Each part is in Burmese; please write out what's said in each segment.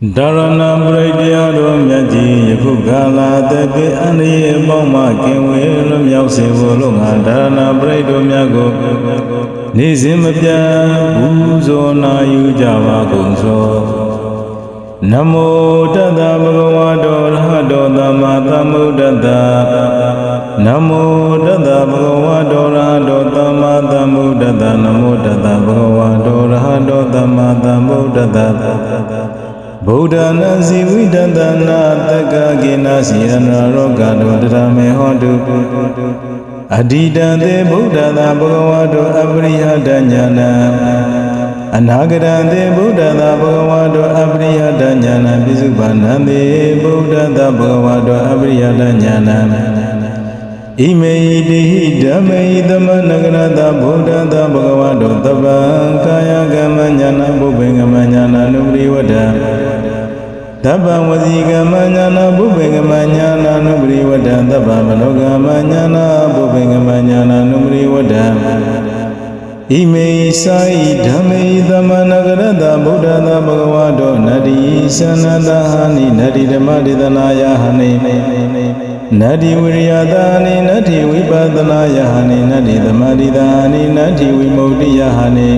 ဒါရဏပရိတရားတော်မြတ်ကြီးယခုကာလတပိအန္တရာယ်ပေါင်းမှကင်ဝေလွတ်မြောက်စေဖို့လို့ငါဒါရဏပရိတော်မြတ်ကိုနေ့စဉ်မပြတ်ဘူးဇောနာယူကြပါကုန်သောနမောတတဗုဒ္ဓဝါတောရဟတောသမ္မာသမ္ဗုဒ္ဓတ္တနမောတတဗုဒ္ဓဝါတောရဟတောသမ္မာသမ္ဗုဒ္ဓတ္တနမောတတဗုဒ္ဓဝါတောရဟတောသမ္မာသမ္ဗုဒ္ဓတ္တ ဗုဒ္ဓနာစီဝိတတနာတက္ကကိနာစီရဏရောဂတောတရမေဟောတုအဓိတံသေဗုဒ္ဓသာဘဂဝါတောအပရိယတညာနံအနာဂရံသေဗုဒ္ဓသာဘဂဝါတောအပရိယတညာနံပိစုပါဏံသေဗုဒ္ဓသာဘဂဝါတောအပရိယတညာနံဣမေဟိတိဟိဓမ္မေဟိသမနဂရတဗုဒ္ဓသာဘဂဝါတောတပ္ပံကာယကမ္မညာနာဘုဗ္ဗေကမ္မညာနာနုပရိဝတ္တံ သဗ္ဗဝစီကမညာနာဘုဗ္ဗေကမညာနာနုပရိဝတ္တံသဗ္ဗမနောကမညာနာဘုဗ္ဗေကမညာနာနုပရိဝတ္တံဣမေသာဣဓမ္မေသမနဂရတဗုဒ္ဓသာဘဂဝါတောနတ္တိသနတဟာနိနတ္တိဓမ္မဒေသနာယဟနိနတ္တိဝိရိယသာနိနတ္တိဝိပဿနာယဟနိနတ္တိသမာဓိသာနိနတ္တိဝိမု ക്തി ယဟနိ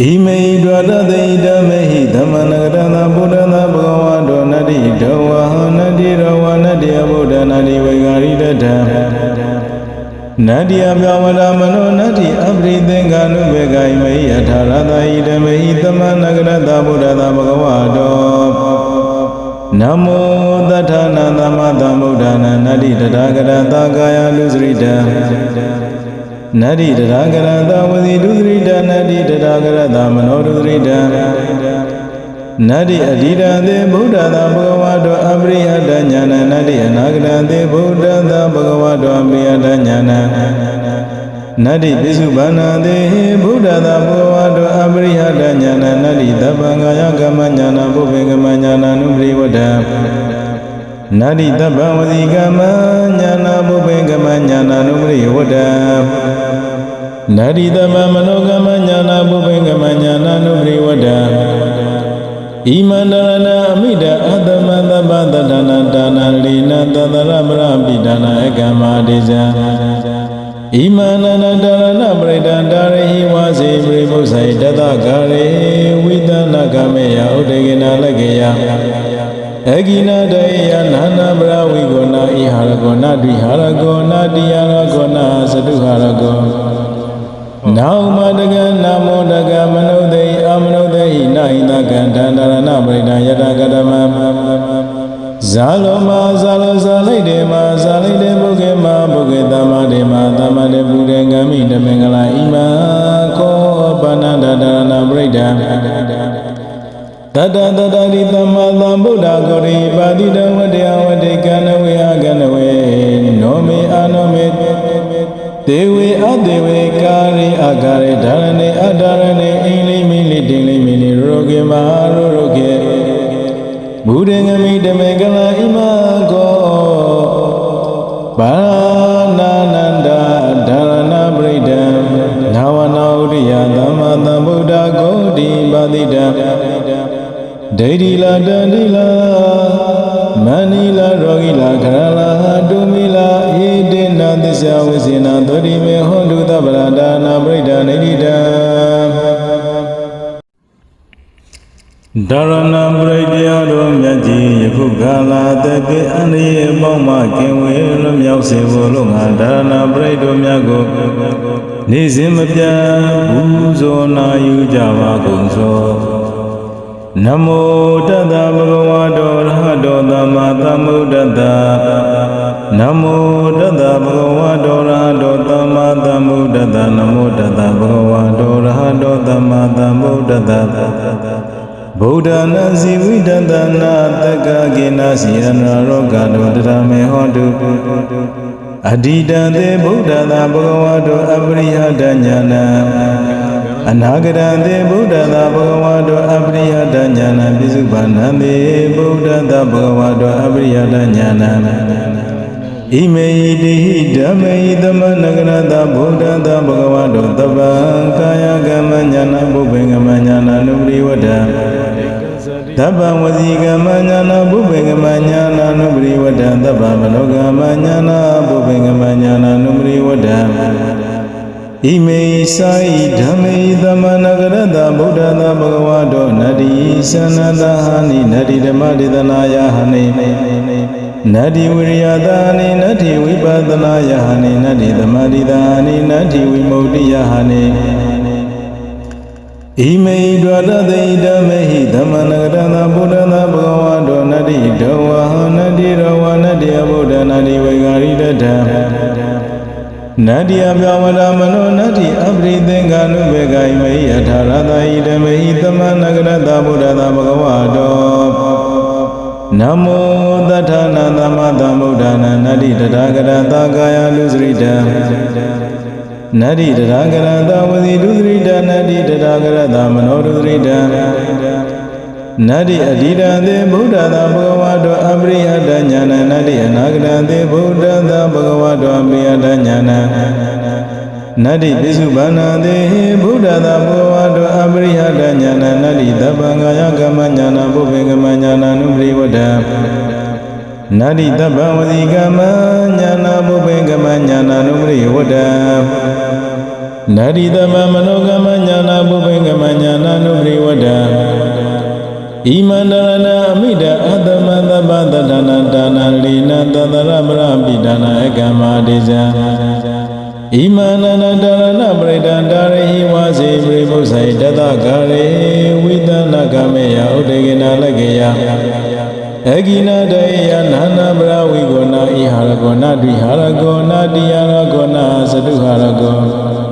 ဣမေဟိဒွါတသေဓမ္မေဟိသမနဂရဏဗုဒ္ဓနာဘဂဝါတောနတ္တိဒဝါဟနတ္တိရဝနတ္တိအဗုဒ္ဓနာတိဝေဂာရိတတံနတ္တိအပြောဝဒမနောနတ္တိအပရိသင်္ကာနုဘေဂိမေဟိအထာရတဟိဓမ္မေဟိသမနဂရတဗုဒ္ဓနာဘဂဝါတောနမောတထနာသမသမ္ဗုဒ္ဓနာနတ္တိတထာဂရတာကာယလူစရိတံ နတ္တိတရာဂရတဝစီဒုသရိတနတ္တိတရာဂရတမနောဒုသရိတနတ္တိအဓိတံသေဗုဒ္ဓသာဘဂဝါတောအပရိယတညာဏနတ္တိအနာဂရံသေဗုဒ္ဓသာဘဂဝါတောအပရိယတညာဏနတ္တိပိစုဘာနာသေဗုဒ္ဓသာဘဂဝါတောအပရိယတညာဏနတ္တိသဗ္ဗံဃာယကမ္မညာဏဘုဗ္ဗေကမ္မညာဏနုပရိဝတ္တံ နာတိတပ္ပဝစီကမညာနာဘုဗေကမညာနာနုပရိဝတ္တနာတိတပ္ပမနောကမညာနာဘုဗေကမညာနာနုပရိဝတ္တဣမန္တရဏအမိတအတ္တမတပ္ပတတနာဒါနာလိနသတရပရပိဒါနာအကမ္မာတိဇံဣမန္တရဏဒါရဏပရိဒံဒါရဟိဝါစေပရိမုဆိုင်တတဂရေဝိသနာကမေယဥဒေကိနာလကေယ အကိနာတေယနာနာပရဝိကောနာဣဟာရကောနာတိဟာရကောနာတိယရကောနာသတုဟာရကောနောမတကနာမောတကမနုဿေအမနုဿေဟိနာဟိတကံတန္တရဏပရိဒံယတကတမဇာလောမဇာလောဇာလိုက်တေမဇာလိုက်တေဘုကေမဘုကေတမတေမတမတေပုရေကမိတမင်္ဂလာဣမခောပဏန္တတရဏပရိဒံ တတတတရိသမ္မာသမ္ဗုဒ္ဓဂောရိပါတိတဝတ္တယဝတ္တိကနဝေအကနဝေနောမေအာနောမေဒေဝေအဒေဝေကာရိအကာရိဓာရဏေအဓာရဏေအိလိမိလိတိလိမိလိရောဂေမဟာရောရောဂေဘုရေငမိတမေကလဣမကောပါဏာနန္ဒဓာရဏပရိဒံနာဝနာဥရိယသမ္မာသမ္ဗုဒ္ဓဂောတိပါတိတံ ဒိဋ္ဌိလာတန္တိလာမဏိလာရောဂိလာခရလာတုမိလာဣတိနာသစ္စာဝိစေနာသောတိမေဟောတုသဗ္ဗလာဒါနာပရိဒာနိတိတံဒါရဏပရိတရားတော်မြတ်ကြီးယခုကာလတပိအန္တရာယ်ပေါင်းမှကင်ဝေလွတ်မြောက်စေဖို့လို့ငါဒါရဏပရိတော်မြတ်ကိုနေ့စဉ်မပြတ်ဘူးဇောနာယူကြပါကုန်သော နမောတတဗုဒ္ဓဝါတောရဟတောသမ္မာသမ္ဗုဒ္ဓတ္တနမောတတဗုဒ္ဓဝါတောရဟတောသမ္မာသမ္ဗုဒ္ဓတ္တနမောတတဗုဒ္ဓဝါတောရဟတောသမ္မာသမ္ဗုဒ္ဓတ္တဗုဒ္ဓနာစီဝိတတနာတက္ကကိနာစီရဏရောဂတောတရမေဟောတုအဓိတံသေဗုဒ္ဓသာဘဂဝါတောအပရိယတညာဏံ အနာဂရံသေဗုဒ္ဓသာဘဂဝါတောအပရိယတညာဏပိစုပါဏံသေဗုဒ္ဓသာဘဂဝါတောအပရိယတညာဏဣမေဟိတိဟိဓမ္မေဟိသမနဂရတဗုဒ္ဓသာဘဂဝါတောတပ္ပံကာယကမ္မညာဏဘုဗ္ဗေကမ္မညာဏနုပရိဝတ္တသဗ္ဗဝစီကမညာနာဘုဗေကမညာနာနုပရိဝတ္တသဗ္ဗမနောကမညာနာဘုဗေကမညာနာနုပရိဝတ္တ ဣမေသာဣဓမ္မေသမနဂရတဗုဒ္ဓသာဘဂဝါတောနတ္တိသနတဟာနိနတ္တိဓမ္မဒေသနာယဟနိနတ္တိဝိရိယသာနိနတ္တိဝိပဿနာယဟနိနတ္တိသမာဓိသာနိနတ္တိဝိမု ക്തി ယဟနိဣမေဒဝရတေဓမ္မေဟိသမနဂရတဗုဒ္ဓသာဘဂဝါတောနတ္တိဒဝဟနတ္တိရဝနတ္တိအဗုဒ္ဓနတ္တိဝေဂာရိတထ နတ္တိအပြောဝရမနောနတ္တိအပရိသင်္ကာနုဘေဂိမေဟိအထာရတဟိဓမ္မေဟိသမနဂရတဗုဒ္ဓသာဘဂဝါတောနမောသတ္ထနာသမသမ္ဗုဒ္ဓနာနတ္တိတထာဂရတာကာယလူစရိတံနတ္တိတထာဂရတာဝစီလူစရိတံနတ္တိတထာဂရတာမနောလူစရိတံ နတ္တိအဓိတံသေဗုဒ္ဓသာဘဂဝါတောအပရိဟတညာဏနတ္တိအနာဂတံသေဗုဒ္ဓသာဘဂဝါတောအပရိဟတညာဏနတ္တိပိစုဘာနာသေဗုဒ္ဓသာဘဂဝါတောအပရိဟတညာဏနတ္တိသဗ္ဗံကာယကမ္မညာဏဘုဗ္ဗေကမ္မညာဏနုပရိဝတ္တနတ္တိသဗ္ဗဝစီကမ္မညာဏဘုဗ္ဗေကမ္မညာဏနုပရိဝတ္တနတ္တိသဗ္ဗမနောကမ္မညာဏဘုဗ္ဗေကမ္မညာဏနုပရိဝတ္တ ဣမန္တရဏအမိတအတ္တမသဗ္ဗတတနာဒါနာလိနသတ္တရပရပိဒါနာဧကမ္မာတိဇံဣမန္တနာဒါရဏပရိဒန္တာရိဟိဝါစေပရိပု္ပ္ပိတတကာရေဝိသနာကမေယဥဒေကိနာလကေယအဂိနာတေယနာနာပရဝိကောနာဣဟာရကောနာတိဟာရကောနာတိယရကောနာသတုဟာရကော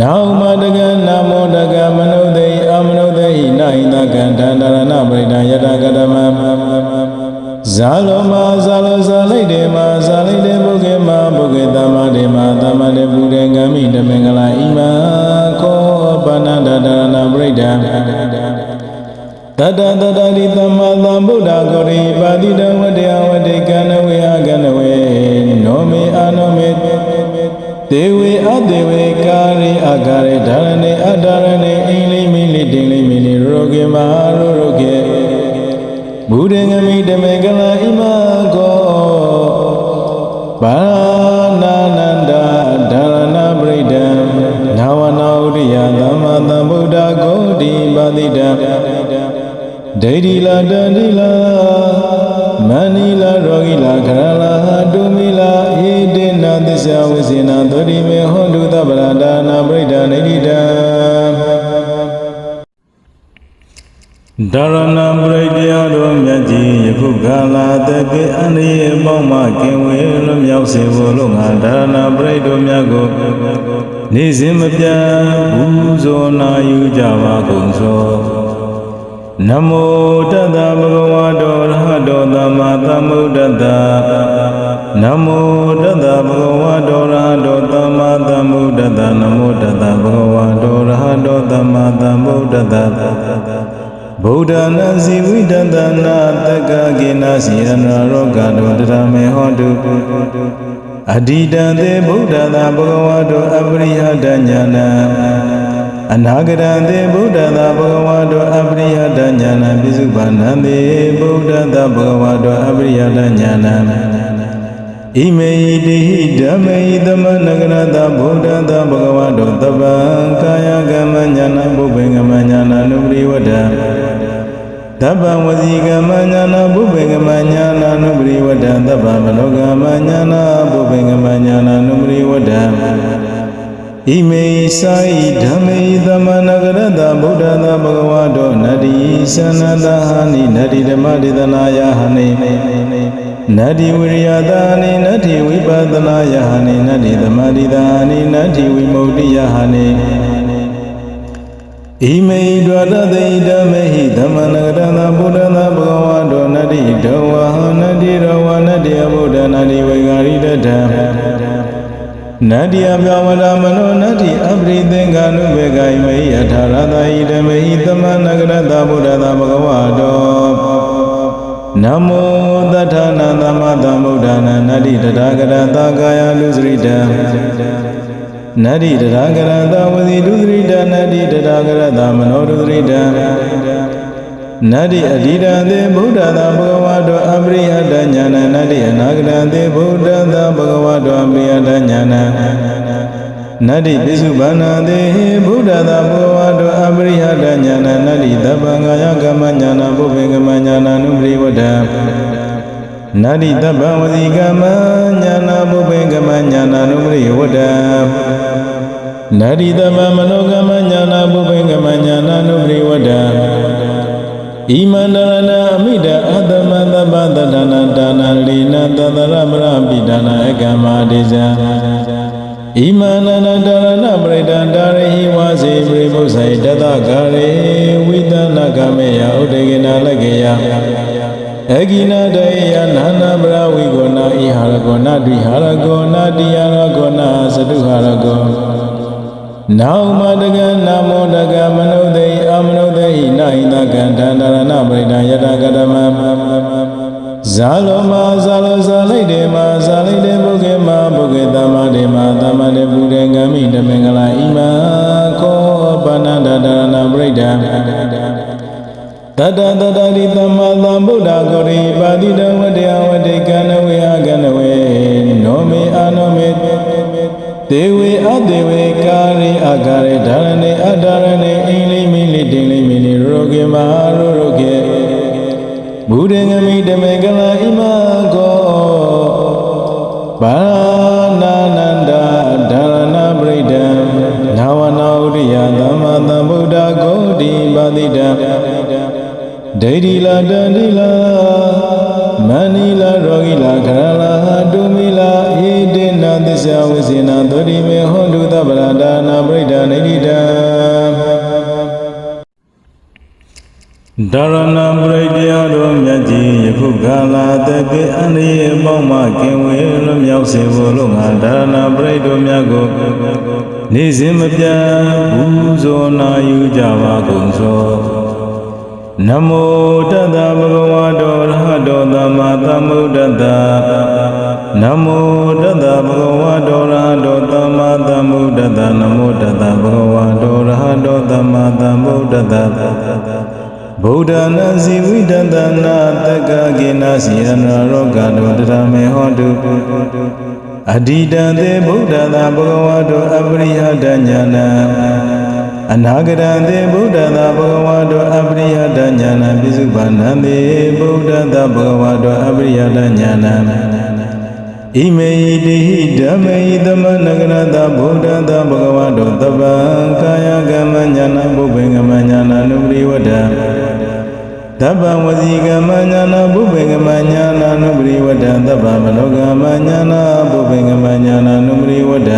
နောမတကနမောတကမနုဿေအမနုဿေဣနာဟိတကံဒန္တရဏပရိဒံယတကတမဇာလောမဇာလောဇာလိုက်တေမဇာလိုက်တေဘုကေမဘုကေတမတေမတမတေပုရေကမိတမင်္ဂလာဣမခောပဏဒတရဏပရိဒံတတတတတိသမ္မာသမ္ဗုဒ္ဓဂောရိပါတိတဝတ္တယဝတ္တိကနဝေအကနဝေနောမေအာနောမေဒေဝေအဒေဝေ ကာရိအကာရိဓာရဏေအဓာရဏေအိလိမိလိတိလိမိလိရောဂေမဟာရောရောဂေဘုရေငမိတမေကလာဣမကောဘာနာနန္ဒဓာရဏပရိဒံနာဝနာဥရိယသမ္မာသမ္ဗုဒ္ဓဂောတိပါတိတံဒိဋ္ဌိလာတန္တိလာမဏိလာရောဂိလာခရလာတုမိလာဣတိနာသစ္စာဝိစေနာသောတိမေဟောတုသဗ္ဗရာဒါနာပ ရိဒာနိတိတံဒါရဏပရိတရားတော်မြတ်ကြီးယခုကာလတကေအန္တရာယ်ပေါင်းမှကင်ဝေလွတ်မြောက်စေဖို့လို့ငါဒါရဏပရိတော်မြတ်ကိုနေ့စဉ်မပြတ်ပူဇော်နာယူကြပါကုန်သောနမောတတဗုဒ္ဓဝါတောရဟတောသမ္မာသမ္ဗုဒ္ဓတ္တ နမောတတဗုဒ္ဓဝါတောရဟတောသမ္မာသမ္ဗုဒ္ဓတ္တနမောတတဗုဒ္ဓဝါတောရဟတောသမ္မာသမ္ဗုဒ္ဓတ္တဗုဒ္ဓနာစီဝိတတနာတက္ကကိနာစီရဏရောဂတောတရမေဟောတုအဓိတံသေဗုဒ္ဓသာဘဂဝါတောအပရိယတညာဏအနာဂရံသေဗုဒ္ဓသာဘဂဝါတောအပရိယတညာဏပိစုပါဏံသေဗုဒ္ဓသာဘဂဝါတောအပရိယတညာဏ ဣမေဟိတိဟိဓမ္မေဟိသမနဂရတဗုဒ္ဓသာဘဂဝါတောတပ္ပံကာယကမ္မညာဏဘုဗ္ဗေကမ္မညာဏနုပရိဝတ္တသဗ္ဗံဝစီကမ္မညာနာဘုဗ္ဗေကမညာနာနုပရိဝတ္တသဗ္ဗမနောကမညာနာဘုဗ္ဗေကမညာနာနုပရိဝတ္တ ဣမေသာဣဓမ္မေသမနဂရတဗုဒ္ဓသာဘဂဝါတောနတ္တိသနတဟာနိနတ္တိဓမ္မဒေသနာယဟနိနတ္တိဝိရိယသာနိနတ္တိဝိပဿနာယဟနိနတ္တိသမာဓိသာနိနတ္တိဝိမု ക്തി ယဟနိဣမေဒဝရတေဓမ္မေဟိသမနဂရသဗုဒ္ဓသာဘဂဝါတောနတ္တိဒဝဟနတ္တိရဝနတ္တိအဗုဒ္ဓနတ္တိဝေဂာရိတတံ နတ္တိအပြောဝရမနောနတ္တိအပရိသင်္ကာနုဘေဂိမေယထာရတဟိဓမ္မေဟိသမနဂရသဗုဒ္ဓသာဘဂဝါတောနမောသတ္ထနာသမသမ္ဗုဒ္ဓနာနတ္တိတထာဂရတာကာယလူစရိတံနတ္တိတရာဂရတဝစီဒုသရိတနတ္တိတရာဂရတမနောဒုသရိတ နတ္တိအဓိရသေဗုဒ္ဓသာဘဂဝါတောအပရိယတညာဏနတ္တိအနာဂရသေဗုဒ္ဓသာဘဂဝါတောအပရိယတညာဏနတ္တိပိစုဗန္နာသေဗုဒ္ဓသာဘဂဝါတောအပရိယတညာဏနတ္တိသဗ္ဗံကာယကမ္မညာဏပုဗ္ဗေကမ္မညာဏ అను ပရိဝဒံနာတိတဗံဝစီကမညာနာပုပင်ကမညာနာနုပရိဝတ္တနာတိတဗံမနောကမညာနာပုပင်ကမညာနာနုပရိဝတ္တ ဣမန္တရဏအမိတအတ္တမသဗ္ဗတတနာဒါနာလိနသတရပရပိဒါနာဧကမတိဇံဣမန္တနာဒါရဏပရိဒံဒါရိဟိဝါစေပရိပု္ပ္ပိတတဂရေဝိသနာကမေယဥဒေကိနာလကေယအဂိနာတေယနာနာပရဝိကောနာဣဟာရကောနာတိဟာရကောနာတိယရကောနာသတုဟာရကောနောမတကနာမောတကမနုဿေအမ နုဿေနာဟိတကံဒန္တရဏပရိဒံယတကတမဇာလောမဇာလောဇာလိုက်တေမဇာလိုက်တေဘုကေမဘုကေတမတေမတမတေပုရေကမိတမင်္ဂလာဣမခောပဏန္တတရဏပရိဒံတတတတရိသမ္မာသမ္ဗုဒ္ဓဂောရိပါတိတဝတ္တယဝတ္တိကနဝေအကနဝေနောမေအာနောမေဒေဝေအဒေဝေကာရိအကာရိဓာရဏေအဓာရဏေအိလိမိလိတိလိမိ လိရောဂေမဟာရောရောဂေဘုရေငမိတမေကလာဣမကောဘာနာနန္ဒဓာရဏပရိဒံနာဝနာဥရိယသမ္မာသမ္ဗုဒ္ဓဂောတိပါတိတံဒိဋ္ဌိလာတန္တိလာမဏိလာရောဂိလာခရလာတုမိလာဣတိနာသစ္စာဝိစေနာသောတိမေဟောတုသဗ္ဗရာဒါနာပရိဒာနိတိတံ ဒါရဏပရိတရားတော်မြတ်ကြီးယခုကာလတကေအန္တရာယ်ပေါင်းမှကင်ဝေလွတ်မြောက်စေဖို့လို့ငါဒါရဏပရိတော်မြတ်ကိုနေ့စဉ်မပြတ်ပူဇော်နာယူကြပါကုန်သောနမောတတဗုဒ္ဓဝါတောရဟတောသမ္မာသမ္ဗုဒ္ဓတ္တနမောတတဗုဒ္ဓဝါတောရဟတောသမ္မာသမ္ဗုဒ္ဓတ္တနမောတတဗုဒ္ဓဝါတောရဟတောသမ္မာသမ္ဗုဒ္ဓတ္တ ဗုဒ္ဓနာဇီဝိတတနာတက္ကကေနစီရဏရောဂတောတရမေဟောတုအဓိတံသေဗုဒ္ဓသာဘဂဝါတောအပရိယတညာဏအနာဂရံသေဗုဒ္ဓသာဘဂဝါတောအပရိယတညာဏပိစုပါဏံသေဗုဒ္ဓသာဘဂဝါတောအပရိယတညာဏဣမေဟိတိဟိဓမ္မေဟိသမနဂရတဗုဒ္ဓသာဘဂဝါတောတပ္ပံကာယကမ္မညာဏဘုဗ္ဗေကမ္မညာဏနုပရိဝတ္တ သဗ္ဗံဝစီကမ္မညာနာဘုဗ္ဗေကမညာနာနုပရိဝတ္တသဗ္ဗမနောကမညာနာဘုဗ္ဗေကမညာနာနုပရိဝတ္တ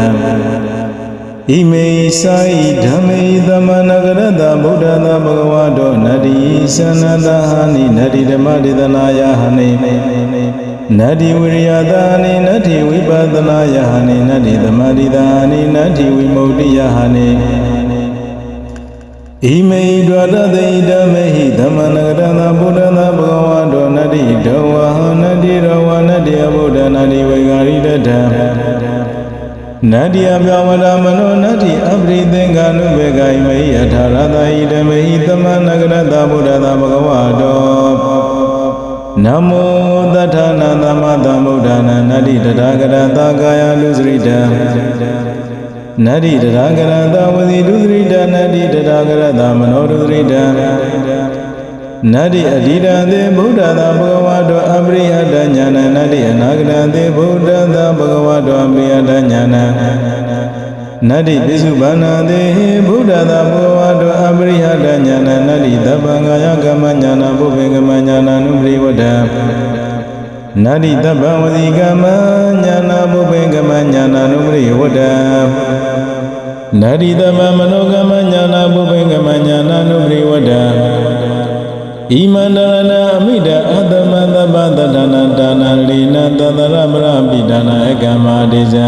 ဣမေသာဣဓမ္မေသမနဂရတဗုဒ္ဓသာဘဂဝါတောနတ္တိသနတဟာနိနတ္တိဓမ္မဒေသနာယဟနိနတ္တိဝိရိယသာနိနတ္တိဝိပဿနာယဟနိနတ္တိသမတိသာနိနတ္တိဝိမု ക്തി ယဟနိဣမေဟိဒွါတသေဓမ္မေဟိသမ္မ နတ္တိအပြောဝရမနောနတ္တိအပရိသင်္ကာနုဘေဂိမေဟိအထာရတဟိဓမ္မေဟိသမ္မနဂရတဗုဒ္ဓသာဘဂဝါတောနမောသတ္ထနာသမ္မသမ္ဗုဒ္ဓနာနတ္တိတထာဂရတာကာယလူစရိတံနတ္တိတထာဂရတာဝစီဒုစရိတနတ္တိတထာဂရတာမနောဒုစရိတ နတ္တိအဓိတံသေဗုဒ္ဓသာဘဂဝါတောအပရိယတညာဏနတ္တိအနာဂတံသေဗုဒ္ဓသာဘဂဝါတောအပရိယတညာဏနတ္တိပိစုဘာနာသေဗုဒ္ဓသာဘဂဝါတောအပရိယတညာဏနတ္တိသဗ္ဗံငါယကမ္မညာဏဘုဗ္ဗေကမ္မညာဏနုပရိဝတ္တနတ္တိတဗ္ဗံဝစီကမ္မညာဏဘုဗ္ဗေကမ္မညာဏနုပရိဝတ္တနတ္တိတဗ္ဗံမနောကမ္မညာဏဘုဗ္ဗေကမ္မညာဏနုပရိဝတ္တ ဣမန္တရဏအမိတအတ္တမသဗ္ဗတတနာဒါနာလိနသတရပရပိဒါနာဧကမတိဇံ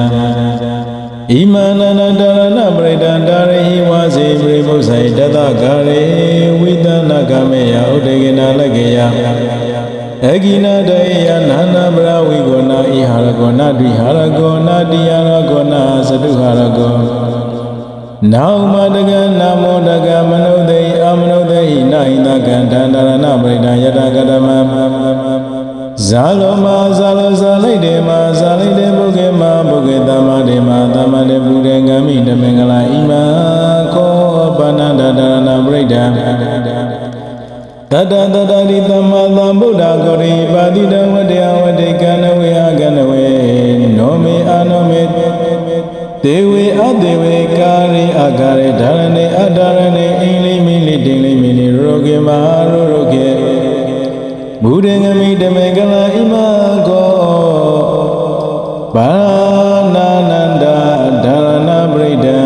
ဣမန္နနဒါရဏပရိဒံဒါရိဟိဝါစေပရိပု္ပ္ပိတတဂရေဝိသနာကမေယဥဒေကိနာလကေယအဂိနာတေယနာနာပရဝိကောနာဣဟာရကောနာတိဟာရကောနာတိယရကောနာသတုဟာရကောနောမတကနာမောတကမနုဿေအမနုဘေဟိ နာဟိတကံတန္တရဏပရိဒံယတကတမဇာလောမဇာလောဇာလိုက်တေမဇာလိုက်တေဘုကေမဘုကေတမတေမတမတေပုရေကမိတမင်္ဂလာဣမခောပဏ္ဍတရဏပရိဒံတတတတရိသမ္မာသမ္ဗုဒ္ဓကိုရိပါတိတဝတ္တယဝတ္တိကနဝေအကနဝေနောမေအာနောမေဒေဝေအဒေဝေကာရိအကာရိဓာရဏေအဓာရဏေအင်းလိမိလိတိလိမိလိ ရောဂေမဟာရောရောဂေဘုရေငမိတမေကလာဣမကောဘာနာနန္ဒဓာရဏပရိဒံ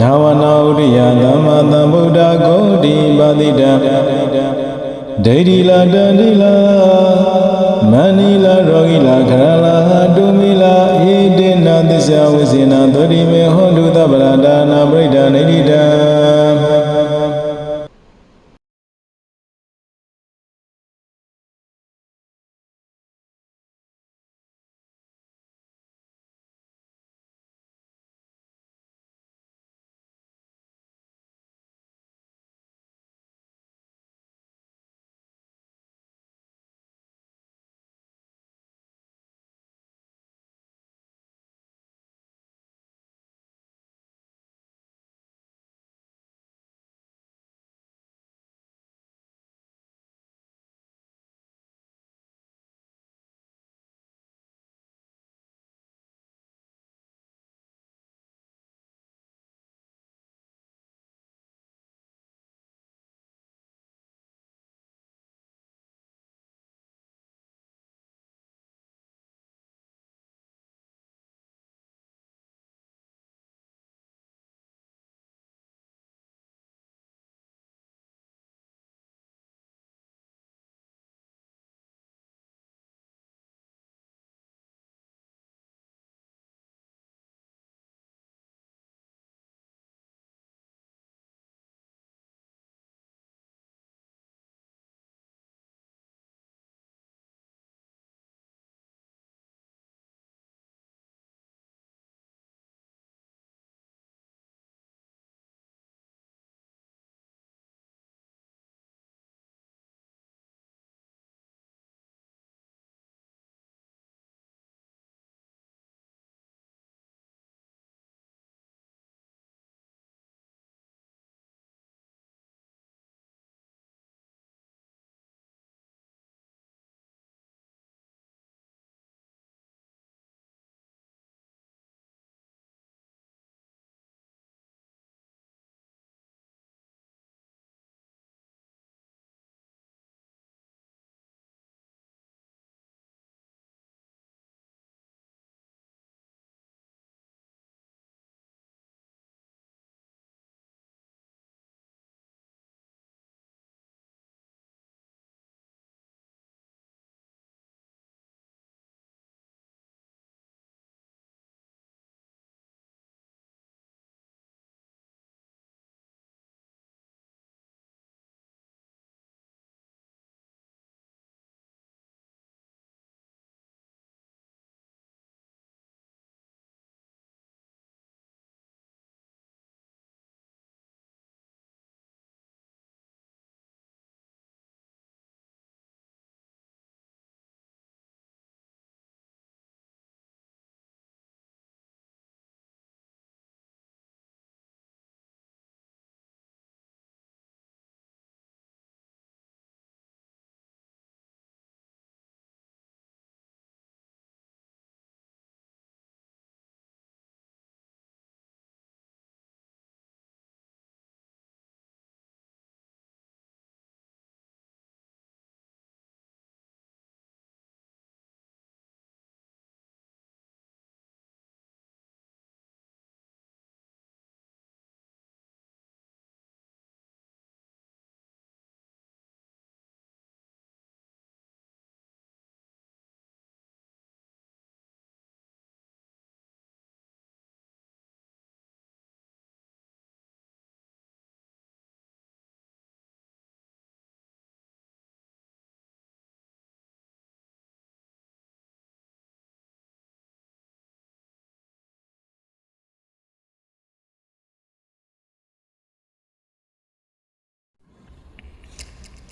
နာဝနာဥရိယသမ္မာသမ္ဗုဒ္ဓဂောတိပါတိတံဒိဋ္ဌိလာတန္တိလာမဏိလာရောဂိလာခရလာတုမိလာဣတိနာသစ္စာဝိစေနာသောတိမေဟောတုသဗ္ဗရာဒါနာပရိဒံဒိဋ္ဌိတံ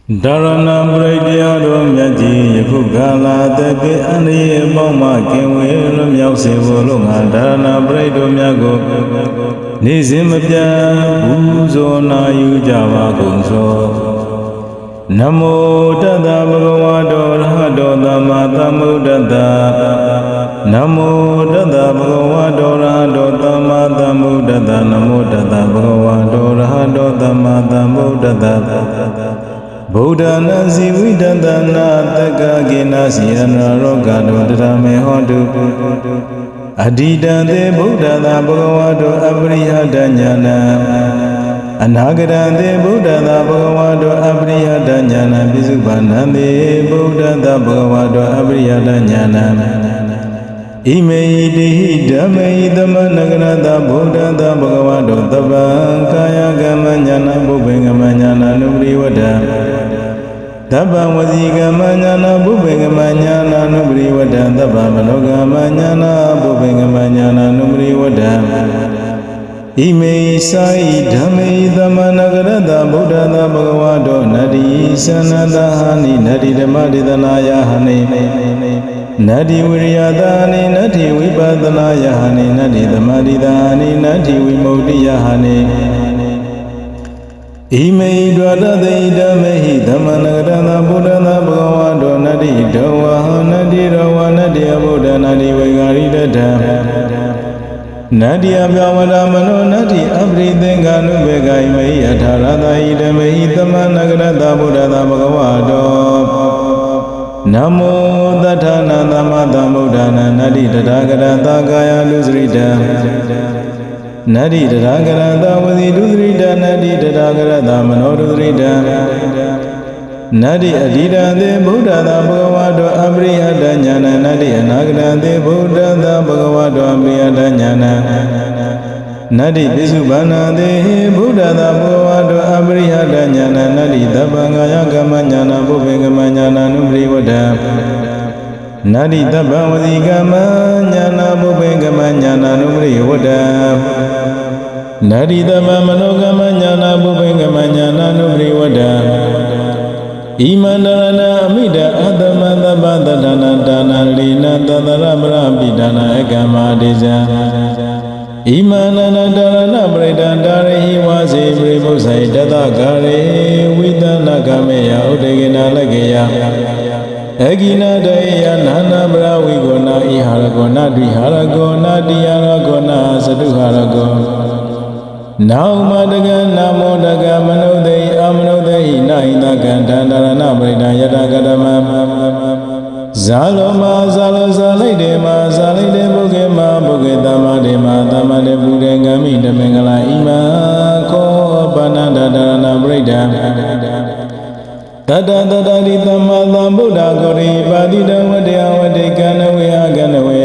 ဒါရဏပရိတရားတော်မြတ်ကြီးယခုကာလတပိအန္တရာယ်ပေါင်းမှကင်ဝေလွတ်မြောက်စေဖို့လို့ငါဒါရဏပရိတော်မြတ်ကိုနေစဉ်မပြတ်ပူဇော်နာယူကြပါကုန်သောနမောတတ္တဗုဒ္ဓဝါတော်ရဟတောသမ္မာသမ္ဗုဒ္ဓတ္တနမောတတ္တဗုဒ္ဓဝါတော်ရဟတောသမ္မာသမ္ဗုဒ္ဓတ္တနမောတတ္တဗုဒ္ဓဝါတော်ရဟတောသမ္မာသမ္ဗုဒ္ဓတ္တ ဗုဒ္ဓနာစီဝိတတနာတက္ကကိနာစီရဏရောဂတောတရမေဟောတုအဓိတံသေဗုဒ္ဓသာဘဂဝါတောအပရိယတညာနံအနာဂရံသေဗုဒ္ဓသာဘဂဝါတောအပရိယတညာနံပိစုပါဏံသေဗုဒ္ဓသာဘဂဝါတောအပရိယတညာနံ ဣမေဟိတိဟိဓမ္မေဟိသမနဂရတဗုဒ္ဓသာဘဂဝါတောတပ္ပံကာယကမ္မညာနာဘုဗ္ဗေကမ္မညာနာနုပရိဝတ္တသဗ္ဗံဝစီကမ္မညာနာဘုဗ္ဗေကမ္မညာနာနုပရိဝတ္တသဗ္ဗံမနောကမ္မညာနာဘုဗ္ဗေကမ္မညာနာနုပရိဝတ္တ ဣမေသာဣဓမ္မေသမနဂရတဗုဒ္ဓသာဘဂဝါတောနတ္တိသနတဟာနိနတ္တိဓမ္မဒေသနာယဟနိနတ္တိဝိရိယသာနိနတ္တိဝိပဿနာယဟနိနတ္တိသမာဓိသာနိနတ္တိဝိမု ക്തി ယဟနိဣမေဒဝတသေဓမ္မေဟိသမနဂရတဗုဒ္ဓသာဘဂဝါတောနတ္တိဒဝဟနတ္တိရဝနတ္တိအဗုဒ္ဓနတ္တိဝေဂာရိတတံ နတ္တိအပြောဝရမနောနတ္တိအပရိသင်္ကာနုဘေဂိမေဟိအထာရတဟိဓမ္မေဟိသမနဂရတဗုဒ္ဓသာဘဂဝါတောနမောတထာနာသမသမ္ဗုဒ္ဓနာနတ္တိတထာဂရတာကာယလူစရိတံနတ္တိတထာဂရတာဝစီဒုစရိတနတ္တိတထာဂရတာမနောဒုစရိတ နတ္တိအဓိတံသေဗုဒ္ဓသာဘဂဝါတောအပရိယတညာဏနတ္တိအနာဂတံသေဗုဒ္ဓသာဘဂဝါတောအပရိယတညာဏနတ္တိပိစုဘာနာသေဗုဒ္ဓသာဘဂဝါတောအပရိယတညာဏနတ္တိသဗ္ဗံကာယကမ္မညာဏဘုဗ္ဗေကမ္မညာဏနုပရိဝတ္တနတ္တိတပ္ပဝစီကမ္မညာဏဘုဗ္ဗေကမ္မညာဏနုပရိဝတ္တနတ္တိတပ္ပမနောကမ္မညာဏဘုဗ္ဗေကမ္မညာဏနုပရိဝတ္တ ဣမန္တရဏအမိတအတ္တမသဗ္ဗတတနာဒါနာလိနသတရပရပိဒါနာအကမ္မာတိဇံဣမန္တနာဒါရဏပရိဒံဒါရဟိဝါစေပရိဘုဇိတတကရေဝိသနာကမေယဥဒေကိနာလကေယအဂိနာတေယနာနာပရဝိကောနာဣဟာရကောနာတိဟာရကောနာတိယရကောနာသတုဟာရကော နောမတကနမောတကမနုဿေအမနုဿေဟိနာဟိတကံတန္တရဏပရိဒံယတကတမဇာလောမဇာလောဇာလိုက်တေမဇာလိုက်တေဘုကေမဘုကေတမတေမတမတေပုရေကမိတမင်္ဂလာဣမခောပဏန္တတရဏပရိဒံတတတတရိသမ္မာသမ္ဗုဒ္ဓကိုရိပါတိတဝတ္တယဝတ္တိကနဝေအကနဝေ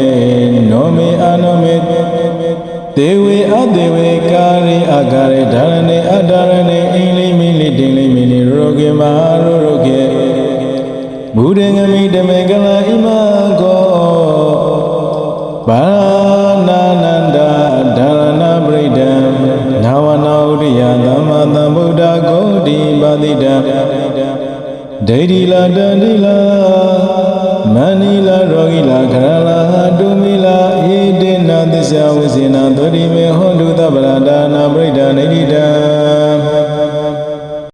နောမေအာနောမေဒေဝေအဒေဝေ ကာရိအကာရိဓာရဏေအဓာရဏေအိလိမိလိတိလိမိလိရောဂေမဟာရောရောဂေဘုရေငမိတမေကလဣမကောဘာနာနန္ဒဓာရဏပရိဒံနာဝနာဥရိယသမ္မာသမ္ဗုဒ္ဓဂௌတိပါတိတံဒိဋ္ဌိလာတန္တိလာမဏိလာရောဂိလာခရလာတုမိလာဣတိနာ သစ္စာဝိစေနာသောတိမေဟောတုသဗ္ဗရာဒါနာပရိဒာနေတိတံ